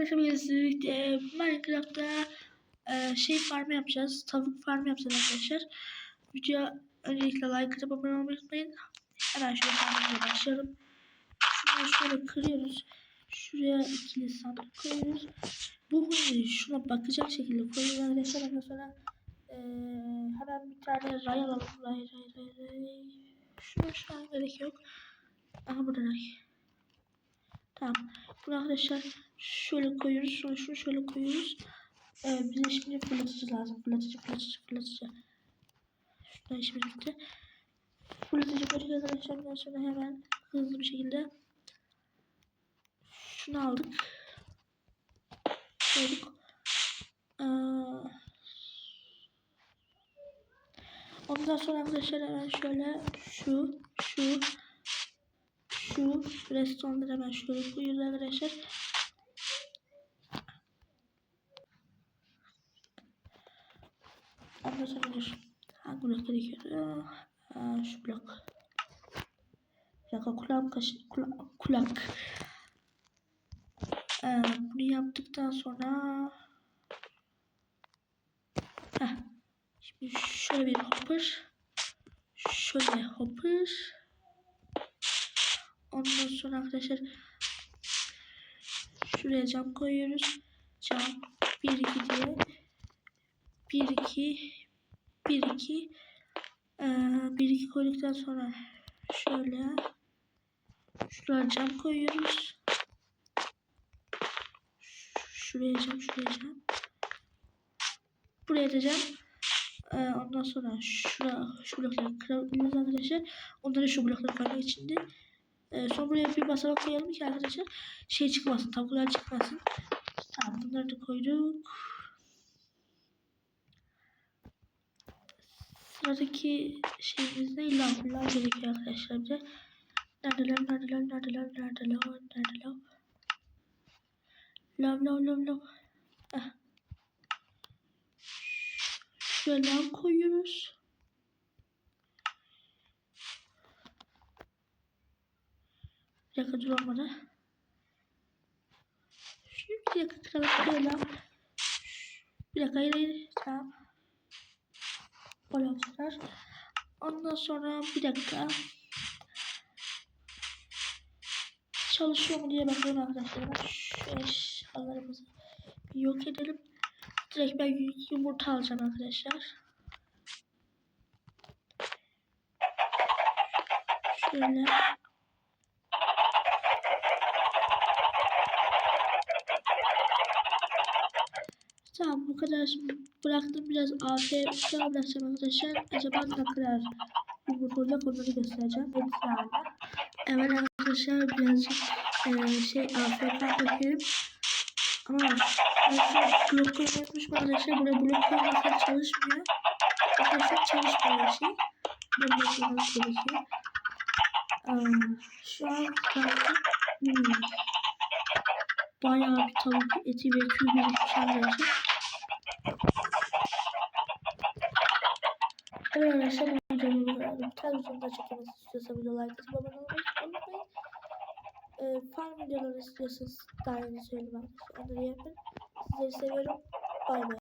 arkadaşlar bugün sizlerle birlikte Minecraft'ta e, şey farmı yapacağız. Tavuk farmı yapacağız arkadaşlar. Videoya öncelikle like atıp abone olmayı unutmayın. Hemen şöyle farmımıza başlayalım. Şunu şöyle kırıyoruz. Şuraya ikili sandık koyuyoruz. Bu huyu şuna bakacak şekilde koyuyoruz arkadaşlar. Ondan sonra e, hemen bir tane ray alalım. Ray ray ray ray. Şuna şu an gerek yok. Aha burada ray. Tamam. Bunu arkadaşlar şöyle koyuyoruz. Sonra şunu şöyle koyuyoruz. Ee, bize şimdi fırlatıcı lazım. Fırlatıcı, fırlatıcı, fırlatıcı. Şuradan işimiz bitti. Fırlatıcı koyacağız arkadaşlar. Ondan sonra hemen hızlı bir şekilde şunu aldık. Koyduk. Ee, ondan sonra arkadaşlar hemen şöyle şu, şu, şu restonları hemen şöyle koyuyoruz arkadaşlar. Ondan sonra dur. Hangi blok gerekiyor? Aa, şu blok. Bir dakika kaşı, kulak, kulak. Ee, bunu yaptıktan sonra Heh. Şimdi şöyle bir hopper şöyle hopper Ondan sonra arkadaşlar şuraya cam koyuyoruz. Cam 1 2 diye 1 2 1 2 1 2 koyduktan sonra şöyle şuraya cam koyuyoruz. Şuraya cam, şuraya cam. Buraya da cam. Ee, ondan sonra şura, şu blokları kırabiliriz arkadaşlar. Onları şu blokları koymak için de ee, sonra buraya bir basamak koyalım ki arkadaşlar şey çıkmasın, tavuklar çıkmasın. Tamam bunları da koyduk. Sıradaki şeyimiz ne? Lav gerekiyor arkadaşlar bize. Neredeler, neredeler, neredeler, neredeler, neredeler? Lav, lav, lav, lav. Heh. Şöyle lav koyuyoruz. Dakika dur olmadı. Şu bir dakika kıralım. Bir dakika hayır hayır. Tamam. Balanslar. Ondan sonra bir dakika. Çalışıyor mu diye bakıyorum arkadaşlar. Eşyalarımızı bir yok edelim. Direkt ben yumurta alacağım arkadaşlar. Şöyle. Tamam bu kadar bıraktım biraz AFK bırakacağım arkadaşlar. Acaba ne kadar yumurta olacak onları göstereceğim. Hepsi. Evet arkadaşlar birazcık e, şey AFK bakıyorum. Ama arkadaşlar blok koymaymış arkadaşlar. Buraya blok koymazsak çalışmıyor. Arkadaşlar çalışmıyor şey. Burada blok koymanız gerekiyor. Şu an baktım. Hmm. Bayağı bir tavuk eti ve tüy birikmiş arkadaşlar. Evet arkadaşlar bu videomu bu tarz videoda çekmesi istiyorsa video like atıp abone unutmayın. Ee, farm videoları istiyorsanız daha yeni söyledim arkadaşlar. Onları yapın. Sizleri seviyorum. Bay bay.